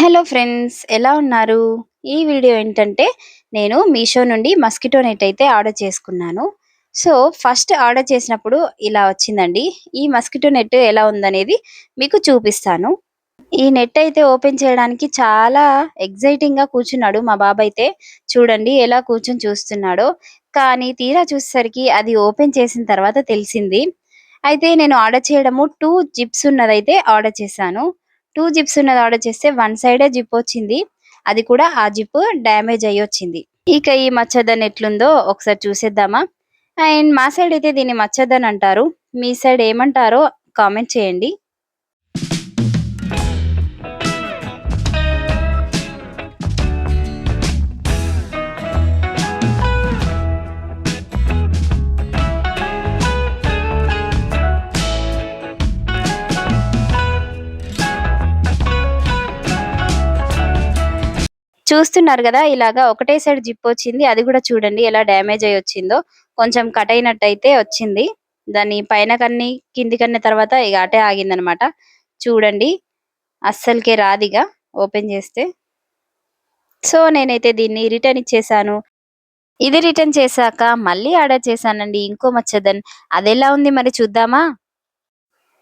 Hello friends ఎలా ఉన్నారు? ఈ వీడియో ఏంటంటే నేను మీషో నుండి మస్కిటో నెట్ అయితే ఆర్డర్ చేసుకున్నాను. సో ఫస్ట్ ఆర్డర్ చేసినప్పుడు ఇలా వచ్చిందండి. ఈ మస్కిటో నెట్ ఎలా ఉందనేది మీకు చూపిస్తాను. ఈ నెట్ అయితే ఓపెన్ చేయడానికి చాలా ఎగ్జైటింగ్గా కూర్చున్నాడు మా బాబు అయితే చూడండి ఎలా కూర్చొని చూస్తున్నాడో. కానీ తీరా చూసేసరికి అది ఓపెన్ చేసిన తర్వాత తెలిసింది. అయితే నేను ఆర్డర్ చేయడము టూ జిప్స్ ఉన్నదైతే ఆర్డర్ చేశాను. టూ జిప్స్ ఉన్నది ఆర్డర్ చేస్తే వన్ సైడే జిప్ వచ్చింది. అది కూడా ఆ జిప్ డ్యామేజ్ అయ్యి వచ్చింది. ఇక ఈ మచ్చదన్ ఎట్లుందో ఒకసారి చూసేద్దామా. అండ్ మా సైడ్ అయితే దీన్ని మచ్చదన్ అంటారు. మీ సైడ్ ఏమంటారో కామెంట్ చేయండి. చూస్తున్నారు కదా ఇలాగా ఒకటే సైడ్ జిప్ వచ్చింది అది కూడా చూడండి ఎలా డ్యామేజ్ అయ్యి వచ్చిందో. కొంచెం కట్ అయినట్టయితే వచ్చింది. దాని పైన కన్ని కింది కన్నా తర్వాత ఇక అటే ఆగిందనమాట. చూడండి అస్సలకే రాదిగా ఓపెన్ చేస్తే. సో నేనైతే దీన్ని రిటర్న్ ఇచ్చేసాను. ఇది రిటర్న్ చేశాక మళ్ళీ ఆర్డర్ చేశానండి ఇంకో మచ్చదన్. అది ఎలా ఉంది మరి చూద్దామా?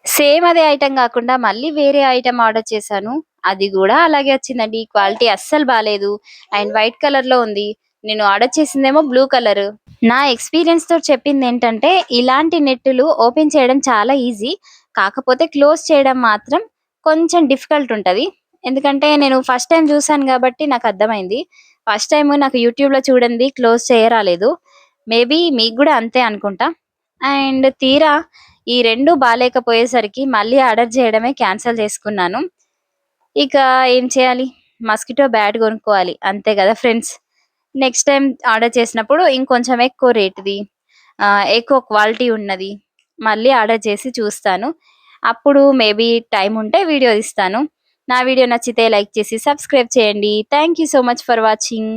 సేమ్ అదే ఐటెం కాకుండా మళ్ళీ వేరే ఐటెం ఆర్డర్ చేశాను. అది కూడా అలాగే వచ్చిందండి. క్వాలిటీ అస్సలు బాగాలేదు అండ్ వైట్ కలర్లో ఉంది. నేను ఆర్డర్ చేసిందేమో బ్లూ కలర్. నా ఎక్స్పీరియన్స్తో చెప్పింది ఏంటంటే ఇలాంటి నెట్టులు ఓపెన్ చేయడం చాలా ఈజీ. కాకపోతే క్లోజ్ చేయడం మాత్రం కొంచెం డిఫికల్ట్ ఉంటుంది. ఎందుకంటే నేను ఫస్ట్ టైం చూసాను కాబట్టి నాకు అర్థమైంది. ఫస్ట్ టైం నాకు యూట్యూబ్లో చూడండి క్లోజ్ చేయరాలేదు. మేబీ మీకు కూడా అంతే అనుకుంటా. అండ్ తీరా ఈ రెండు బాగాలేకపోయేసరికి మళ్ళీ ఆర్డర్ చేయడమే క్యాన్సిల్ చేసుకున్నాను. ఇక ఏం చేయాలి? మస్కిటో బ్యాట్ కొనుక్కోవాలి. అంతే కదా ఫ్రెండ్స్? నెక్స్ట్ టైం ఆర్డర్ చేసినప్పుడు ఇంకొంచెం ఎక్కువ రేటుది. ఎక్కువ క్వాలిటీ ఉన్నది. మళ్ళీ ఆర్డర్ చేసి చూస్తాను. అప్పుడు మేబీ టైం ఉంటే వీడియో ఇస్తాను నా వీడియో నచ్చితే లైక్ చేసి సబ్స్క్రైబ్ చేయండి. Thank you so much for watching.